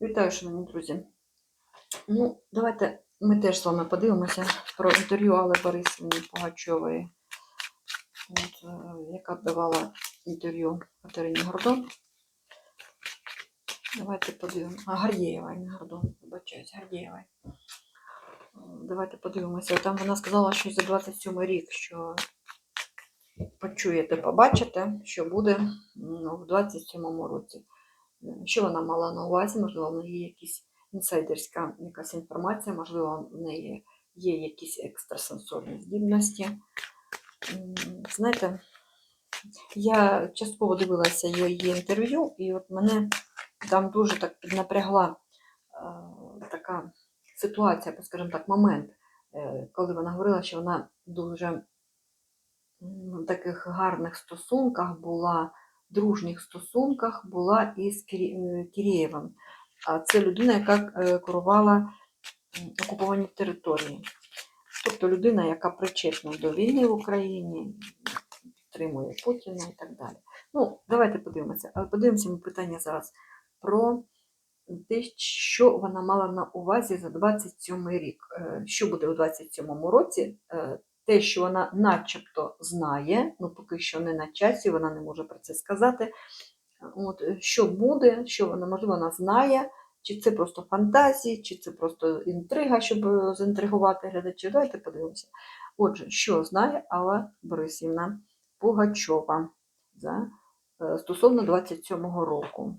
Вітаю, шановні друзі. Ну, давайте ми теж з вами подивимося про інтерв'ю Алли Борисівни Пугачової, от, е, яка давала інтерв'ю Катерині Гордон. Давайте подивимося. А, Гордєєва, не Гордон, вибачаюсь, Гордєєва. Давайте подивимося. Там вона сказала, що за 27 рік, що почуєте, побачите, що буде ну, в 27 році. Що вона мала на увазі? Можливо, в неї є якісь інсайдерська якась інформація, можливо, в неї є якісь екстрасенсорні здібності. Знаєте, я частково дивилася її інтерв'ю, і от мене там дуже так піднапрягла е, така ситуація, скажімо так, момент, е, коли вона говорила, що вона дуже в таких гарних стосунках була дружніх стосунках була із е, А це людина, яка е, керувала окуповані території. Тобто людина, яка причетна до війни в Україні, підтримує Путіна і так далі. Ну, давайте подивимося. Але подивимося ми питання зараз про те, що вона мала на увазі за 27 рік. Е, Що буде у 27 році? Те, що вона начебто знає, ну поки що не на часі, вона не може про це сказати. От, що буде, що вона, можливо, вона знає, чи це просто фантазії, чи це просто інтрига, щоб заінтригувати глядачів. Давайте подивимося. Отже, що знає Алла Борисівна Пугачова за, е, стосовно 27-го року.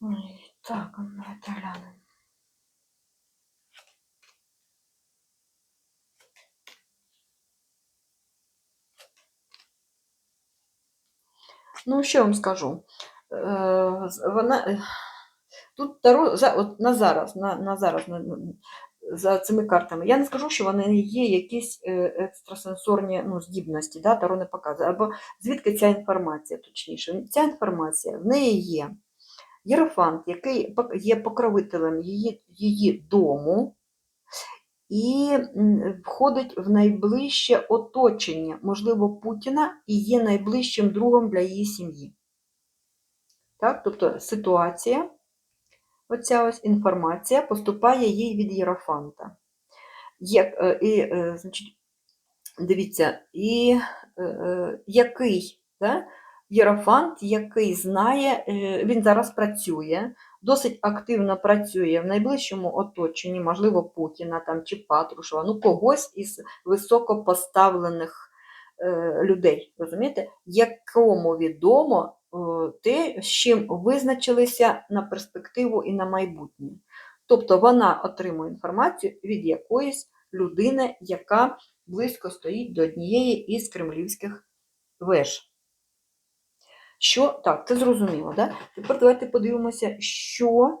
Ой, так, давайте глянемо. Ну, що я вам скажу? Е, Вона е, тут Таро за, от на зараз, на, на зараз, на- за цими картами. Я не скажу, що вони є якісь е, екстрасенсорні ну, здібності, да, Таро не показує. Або звідки ця інформація, точніше. Ця інформація в неї є. Єрофант, який є покровителем її, її дому, і входить в найближче оточення, можливо, Путіна, і є найближчим другом для її сім'ї. Так? Тобто ситуація, оця ось інформація поступає їй від Єрофанта. Як, е, і, е, значить, дивіться, і е, який да? Єрофант, який знає, е, він зараз працює, досить активно працює в найближчому оточенні, можливо, Путіна там, чи Патрушева, ну когось із високопоставлених е, людей, розумієте, якому відомо е, те, з чим визначилися на перспективу і на майбутнє. Тобто вона отримує інформацію від якоїсь людини, яка близько стоїть до однієї із кремлівських веж. Що так, це зрозуміло, да? Тепер давайте подивимося, що,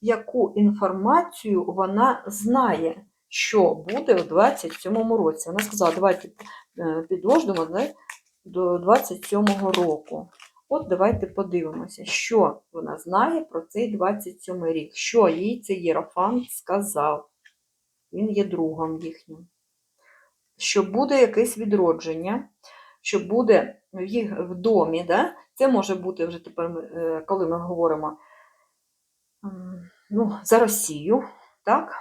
яку інформацію вона знає, що буде у 27-му році. Вона сказала, давайте е, підождемо да, до 27-го року. От давайте подивимося, що вона знає про цей 27 рік, що їй цей Єрофант сказав. Він є другом їхнім. Що буде якесь відродження, що буде в їх в домі, да? це може бути вже тепер, е, коли ми говоримо ну, за Росію, так?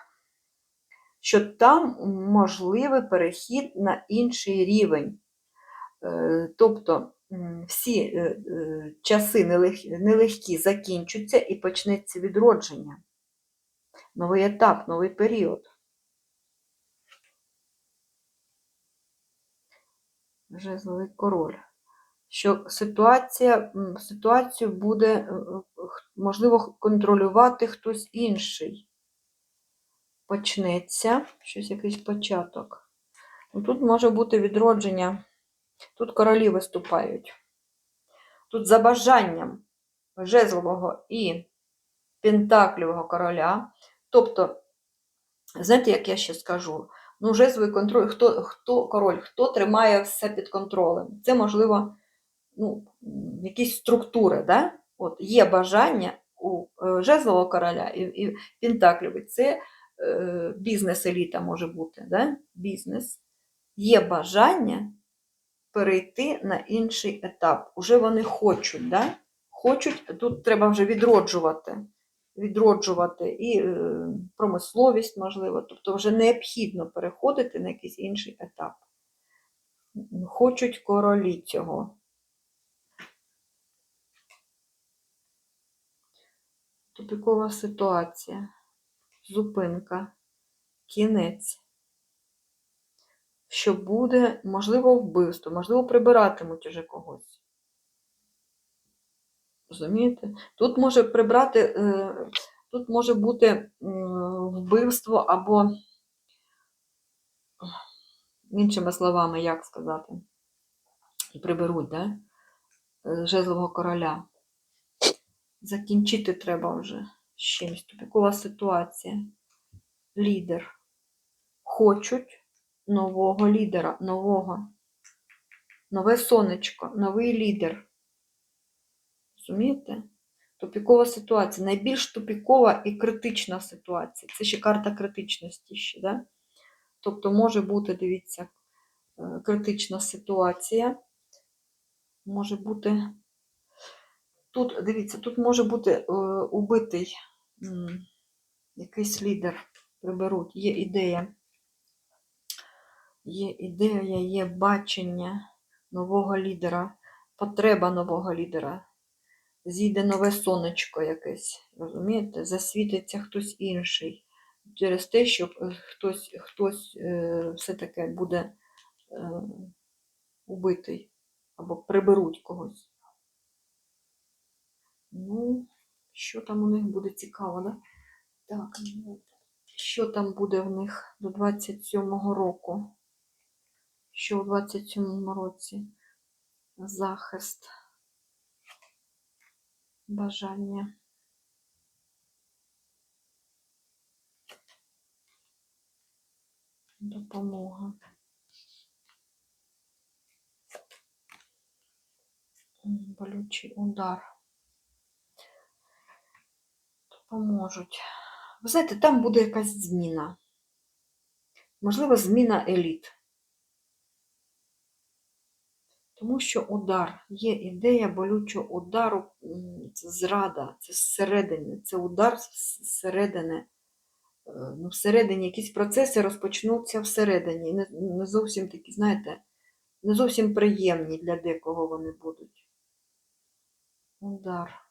що там можливий перехід на інший рівень. Е, Тобто всі е, часи нелегкі закінчаться і почнеться відродження. Новий етап, новий період. Жезловий король. Що ситуація, ситуацію буде, е, е, можливо, контролювати хтось інший. Почнеться щось якийсь початок. Ну, Тут може бути відродження. Тут королі виступають. Тут за бажанням жезлового і пентаклівого короля. Тобто, знаєте, як я ще скажу? Ну, жезловий контроль, хто, хто король, хто тримає все під контролем? Це, можливо, ну, якісь структури, да? От, є бажання у е, жезлового короля і, і пентаклівий. Це е, бізнес-еліта може бути, да? бізнес, є бажання перейти на інший етап. Уже вони хочуть, да? хочуть, тут треба вже відроджувати, відроджувати і е, промисловість, можливо, тобто вже необхідно переходити на якийсь інший етап. Хочуть королі цього. Тупікова ситуація, зупинка, кінець. Що буде, можливо, вбивство, можливо, прибиратимуть уже когось. Розумієте? Тут може прибрати, е, тут може бути вбивство або, іншими словами, як сказати, приберуть, да? Е, жезлового короля. Закінчити треба вже з чимось. Тупікова ситуація. Лідер. Хочуть нового лідера, нового. Нове сонечко, новий лідер. Розумієте? Тупікова ситуація. Найбільш тупікова і критична ситуація. Це ще карта критичності ще, да? Тобто може бути, дивіться, е, критична ситуація. Може бути. Тут, дивіться, тут може бути е, убитий якийсь лідер. Приберуть. Є ідея. Є ідея, є бачення нового лідера, потреба нового лідера. Зійде нове сонечко якесь, розумієте? Засвітиться хтось інший. Через те, що е, хтось, хтось е, все-таки буде е, убитий або приберуть когось. Ну, що там у них буде цікаво, да? Так, що там буде в них до 27-го року? Що у 27-му році? Захист, бажання. Допомога. Болючий удар. Допоможуть. Ви знаєте, там буде якась зміна. Можливо, зміна еліт. Тому що удар, є ідея болючого удару, це зрада, це зсередини, це удар зсередини. Е, Ну, всередині якісь процеси розпочнуться всередині. Не, не зовсім такі, знаєте, не зовсім приємні для декого вони будуть. Удар.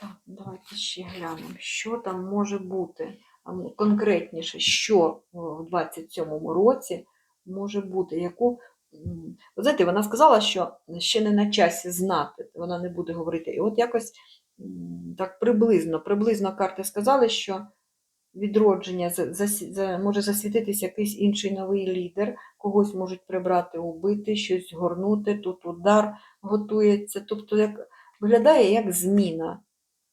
Так, давайте ще глянемо, що там може бути. Ну, Конкретніше, що в 27-му році може бути, яку. Ви знаєте, вона сказала, що ще не на часі знати, вона не буде говорити. І от якось так приблизно, приблизно карти сказали, що відродження може засвітитися якийсь інший новий лідер, когось можуть прибрати, убити, щось горнути, тут удар готується. Тобто, як виглядає як зміна.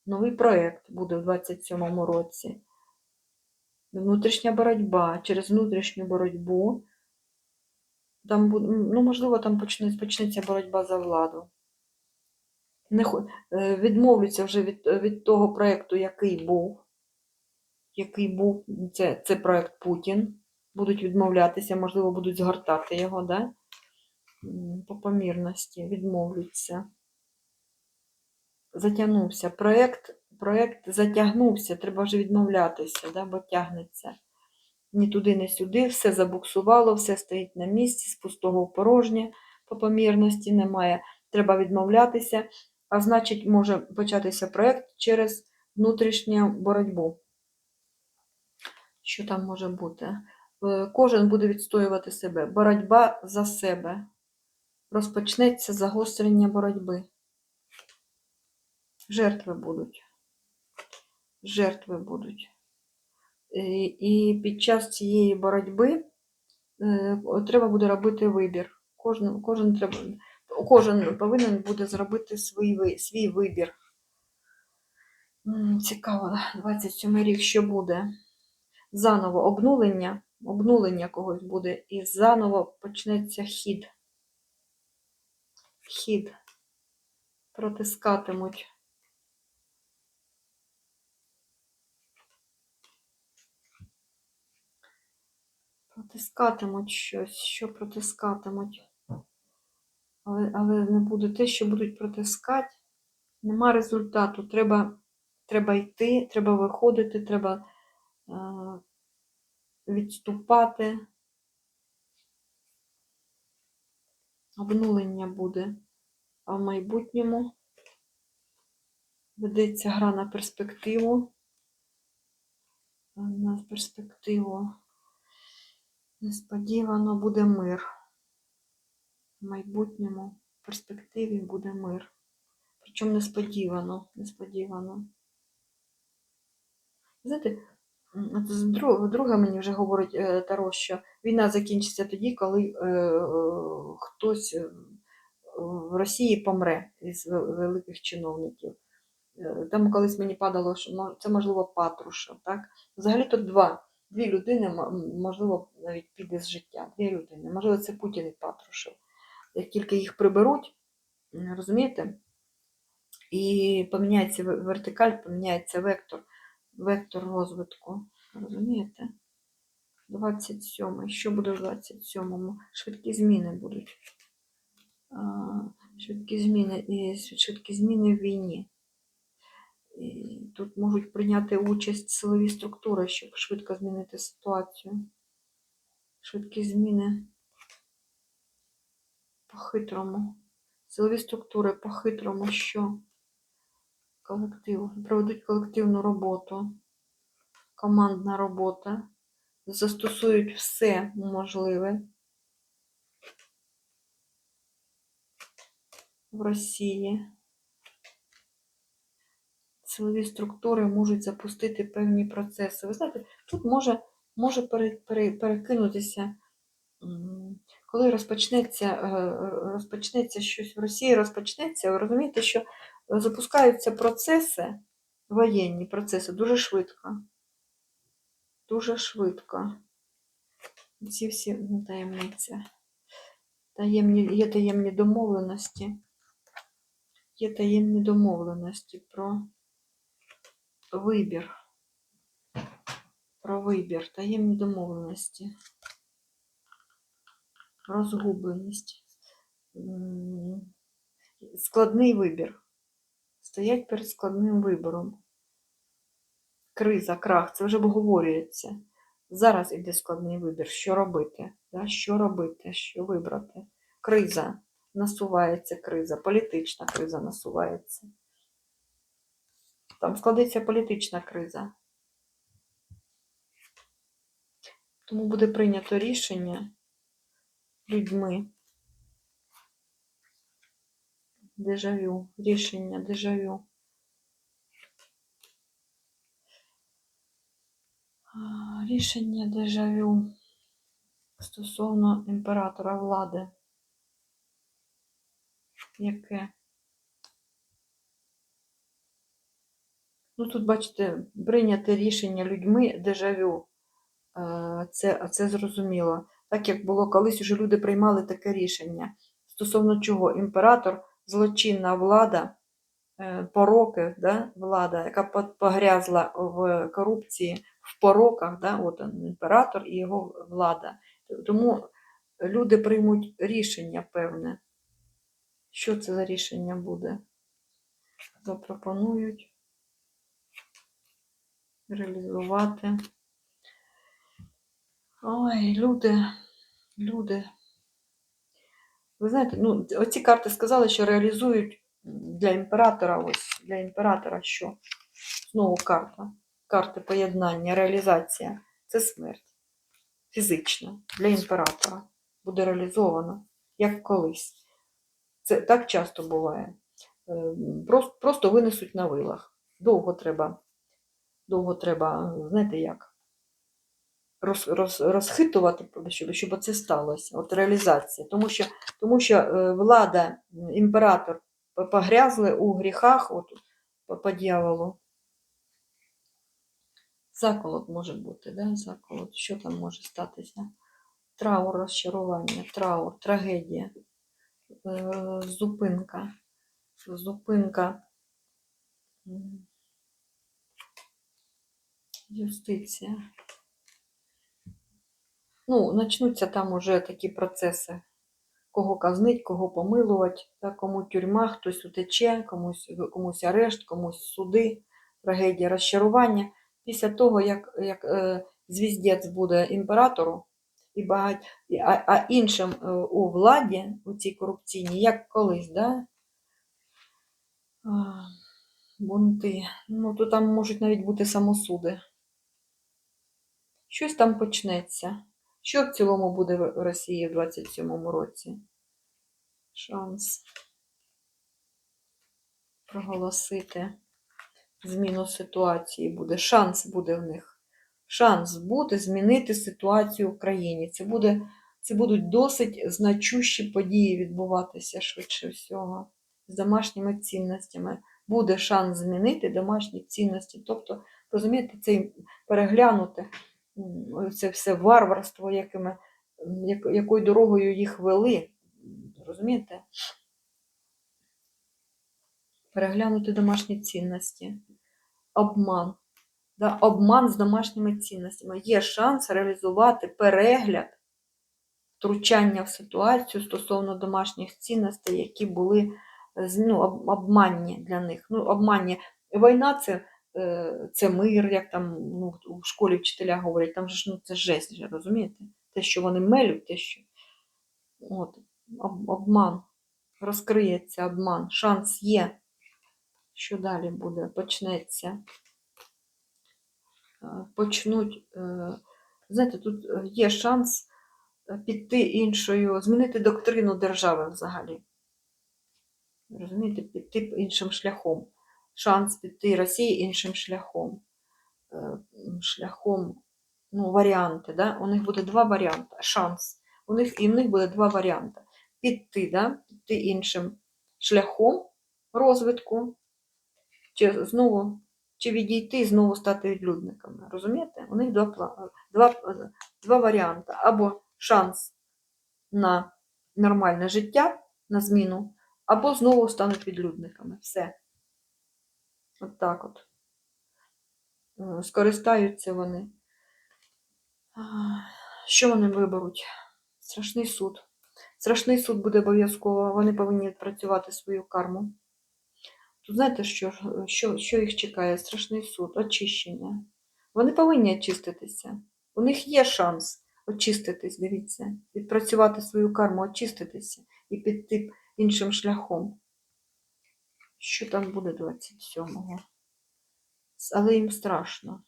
Новий проєкт буде в 27-му році. Внутрішня боротьба. Через внутрішню боротьбу. Там, ну, можливо, там почне, почнеться боротьба за владу. Не, е, відмовляться вже від, від того проєкту, який був. Який був, це, це проєкт Путін. Будуть відмовлятися, можливо, будуть згортати його, да? По помірності, відмовляться. Затягнувся. Проєкт, проєкт затягнувся, треба вже відмовлятися, да? бо тягнеться. Ні туди, ні сюди, все забуксувало, все стоїть на місці, з пустого в порожнє, по помірності немає. Треба відмовлятися, а значить, може початися проєкт через внутрішню боротьбу. Що там може бути? Е, Кожен буде відстоювати себе. Боротьба за себе. Розпочнеться загострення боротьби. Жертви будуть. Жертви будуть. І і під час цієї боротьби е, треба буде робити вибір. Кожен, кожен, треба, кожен повинен буде зробити свій, свій вибір. Цікаво, 27 рік, що буде? Заново обнулення, обнулення когось буде, і заново почнеться хід. Хід. Протискатимуть. Протискатимуть щось, що протискатимуть. Але, але не буде те, що будуть протискати. Нема результату. Треба, треба йти, треба виходити, треба е, відступати. Обнулення буде. А в майбутньому ведеться гра на перспективу. Е, На перспективу. Несподівано буде мир. В майбутньому перспективі буде мир. Причому несподівано, несподівано. Знаєте, друга мені вже говорить е, Таро, що війна закінчиться тоді, коли е, е, хтось в Росії помре із великих чиновників. Там колись мені падало, що це можливо Патрушев. Взагалі тут два. Дві людини, можливо, навіть піде з життя. Дві людини. Можливо, це Путін і Патрушев. Як тільки їх приберуть, розумієте? І поміняється вертикаль, поміняється вектор, вектор розвитку. Розумієте? 27. Що буде в 27-му? Швидкі зміни будуть. Швидкі зміни швидкі зміни в війні. Тут можуть прийняти участь силові структури, щоб швидко змінити ситуацію. Швидкі зміни по-хитрому. Силові структури по-хитрому, що колектив, проведуть колективну роботу, командна робота, застосують все можливе в Росії. Силові структури можуть запустити певні процеси. Ви знаєте, тут може, може пере, пере, перекинутися, коли розпочнеться, е, розпочнеться щось в Росії, розпочнеться, ви розумієте, що запускаються процеси, воєнні процеси дуже швидко. Дуже швидко. Ці всі ну, таємниця. Таємні, є таємні домовленості. Є таємні домовленості про вибір. Про вибір, таємні домовленості. Розгубленість. Складний вибір. Стоять перед складним вибором. Криза, крах, це вже обговорюється. Зараз іде складний вибір. Що робити? Да? Що робити? Що вибрати? Криза. Насувається криза, політична криза насувається. Там складеться політична криза. Тому буде прийнято рішення людьми. Дежавю. Рішення дежавю. Рішення дежавю стосовно імператора влади. Яке? Ну, тут, бачите, прийняте рішення людьми дежавю. Е, Це, це зрозуміло. Так як було колись уже люди приймали таке рішення. Стосовно чого імператор, злочинна влада, е, пороки, да, влада, яка погрязла в корупції, в пороках, да, от він, імператор і його влада. Тому люди приймуть рішення певне. Що це за рішення буде? Запропонують реалізувати. Ой, люди, люди. Ви знаєте, ну, оці карти сказали, що реалізують для імператора, ось для імператора що? Знову карта. Карти поєднання, реалізація. Це смерть. Фізична. Для імператора. Буде реалізовано, як колись. Це так часто буває. Е, Просто, просто винесуть на вилах. Довго треба, довго треба, знаєте як? роз, роз, розхитувати, щоб, щоб це сталося, от реалізація. Тому що, тому що е, влада, імператор погрязли у гріхах от, по, дьяволу. Заколот може бути, да? Заколот. Що там може статися? Траур, розчарування, траур, трагедія, е, зупинка, зупинка, юстиція. Ну, ну, почнуться там уже такі процеси. Кого казнить, кого помилувати, та, кому тюрма, хтось утече, комусь, комусь арешт, комусь суди, трагедія, розчарування. Після того, як, як е, звіздець буде імператору, і багать, а, а іншим е, у владі, у цій корупційній, як колись, да? Бунти. Ну, то там можуть навіть бути самосуди. Щось там почнеться. Що в цілому буде в Росії в 27-му році? Шанс проголосити зміну ситуації буде. Шанс буде в них. Шанс буде змінити ситуацію в країні. Це, буде, це будуть досить значущі події відбуватися швидше всього з домашніми цінностями. Буде шанс змінити домашні цінності. Тобто, розумієте, це переглянути це все варварство, якими, як- якою дорогою їх вели. Розумієте? Переглянути домашні цінності. Обман. Да? Обман з домашніми цінностями. Є шанс реалізувати перегляд, втручання в ситуацію стосовно домашніх цінностей, які були ну, обманні для них. Ну, обманні. Війна це, це мир, як там ну, у школі вчителя говорять, там же ж ну, це жесть, же, розумієте? Те, що вони мелють, те, що от, обман. Розкриється обман. Шанс є. Що далі буде? Почнеться. Е, Почнуть. е, Знаєте, тут е, є шанс е, піти іншою, змінити доктрину держави взагалі. Розумієте, піти іншим шляхом. Шанс піти Росії іншим шляхом. Е, Шляхом, ну, варіанти, да? у них буде два варіанти. Шанс. У них, і в них буде два варіанти. Піти, да? піти іншим шляхом розвитку, чи знову, чи відійти і знову стати відлюдниками. Розумієте? У них два, два, два варіанти. Або шанс на нормальне життя, на зміну, або знову стануть відлюдниками. Все. От так от. Е, Скористаються вони. Що вони виберуть? Страшний суд. Страшний суд буде обов'язково. Вони повинні відпрацювати свою карму. Тут знаєте, що, що, що їх чекає? Страшний суд, очищення. Вони повинні очиститися. У них є шанс очиститись, дивіться, відпрацювати свою карму, очиститися і піти іншим шляхом. Що там буде 27-го? Але їм страшно.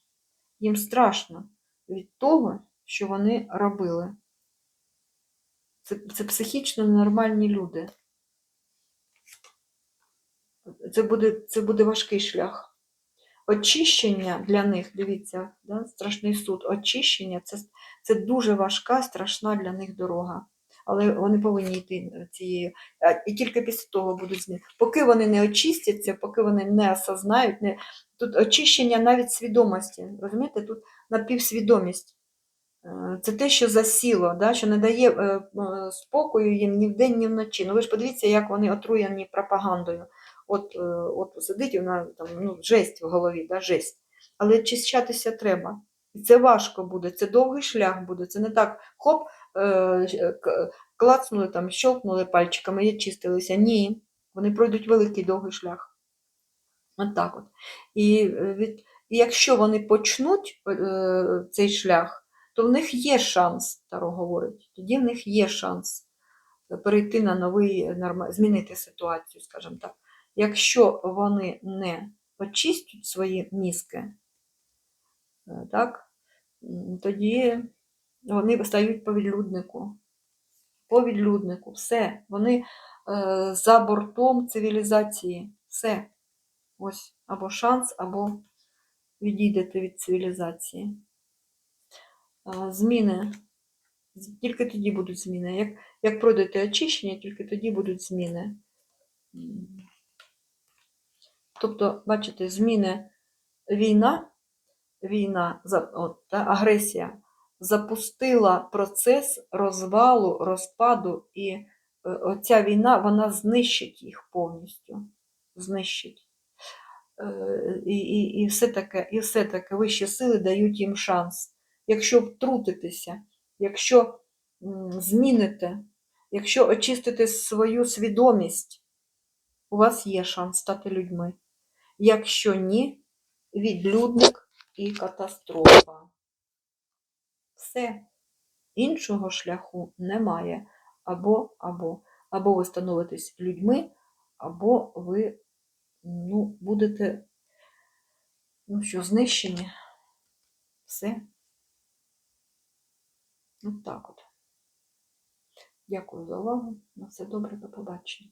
Їм страшно від того, що вони робили. Це, це психічно ненормальні люди. Це буде, це буде важкий шлях. Очищення для них, дивіться, да, страшний суд. Очищення це, це дуже важка, страшна для них дорога. Але вони повинні йти цією. А, І тільки після того будуть зміни. Поки вони не очистяться, поки вони не осознають, не... тут очищення навіть свідомості. Розумієте, тут напівсвідомість. Е, Це те, що засіло, да, що не дає е, е, спокою їм ні вдень, ні вночі. Ну ви ж подивіться, як вони отруєні пропагандою. От, е, от сидить вона там, ну, жесть в голові, да, жесть. Але очищатися треба. І це важко буде, це довгий шлях буде. Це не так хоп, е, клацнули там, щелкнули пальчиками і очистилися. Ні, вони пройдуть великий довгий шлях. От так от. І, е, від, і якщо вони почнуть е, цей шлях, то в них є шанс, Таро говорить, тоді в них є шанс перейти на новий, змінити ситуацію, скажімо так. Якщо вони не очистять свої мізки, е, так, тоді вони стають по відлюднику. По відлюднику, все. Вони е, за бортом цивілізації. Все. Ось або шанс, або відійдете від цивілізації. Е, Зміни. Тільки тоді будуть зміни. Як, як пройдете очищення, тільки тоді будуть зміни. Тобто, бачите, зміни війна, війна, от, та, агресія запустила процес розвалу, розпаду, і е, оця війна вона знищить їх повністю. Знищить. Е, І, і, і все таке, і все таке вищі сили дають їм шанс. Якщо втрутитися якщо зміните, якщо очистите свою свідомість, у вас є шанс стати людьми. Якщо ні, відлюдник і катастрофа. Все. Іншого шляху немає. Або, або. Або ви становитесь людьми, або ви ну, будете ну що, знищені. Все. От так от. Дякую за увагу. На все добре, до побачення.